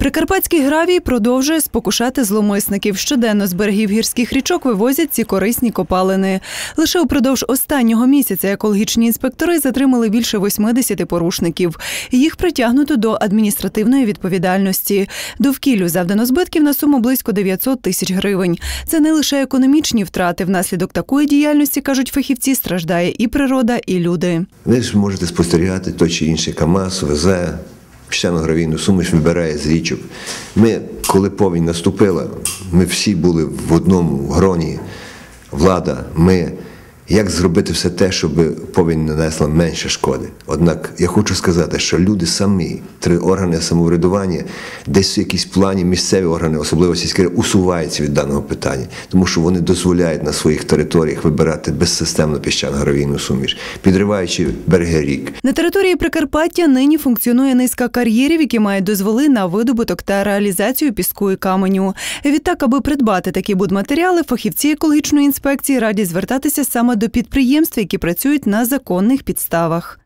Прикарпатський гравій продовжує спокушати зломисників. Щоденно з берегів гірських річок вивозять ці корисні копалини. Лише упродовж останнього місяця екологічні інспектори затримали більше 80 порушників. Їх притягнуто до адміністративної відповідальності. Довкіллю завдано збитків на суму близько 900 тисяч гривень. Це не лише економічні втрати. Внаслідок такої діяльності кажуть фахівці, страждає і природа, і люди. Ви ж можете спостерігати той чи інший КАМАЗ, везе, піщано-гравійну суміш вибирає з річок. Ми, коли повінь наступила, ми всі були в одному гроні. Влада, ми. Як зробити все те, щоб повінь нанесла менше шкоди? Однак я хочу сказати, що люди самі, три органи самоврядування, десь в якійсь плані місцеві органи, особливо сільські, усуваються від даного питання, тому що вони дозволяють на своїх територіях вибирати безсистемно піщано-гравійну суміш, підриваючи береги рік. На території Прикарпаття нині функціонує низка кар'єрів, які мають дозволи на видобуток та реалізацію піску і каменю. Відтак, аби придбати такі будматеріали, фахівці екологічної інспекції раді звертатися саме до підприємств, які працюють на законних підставах.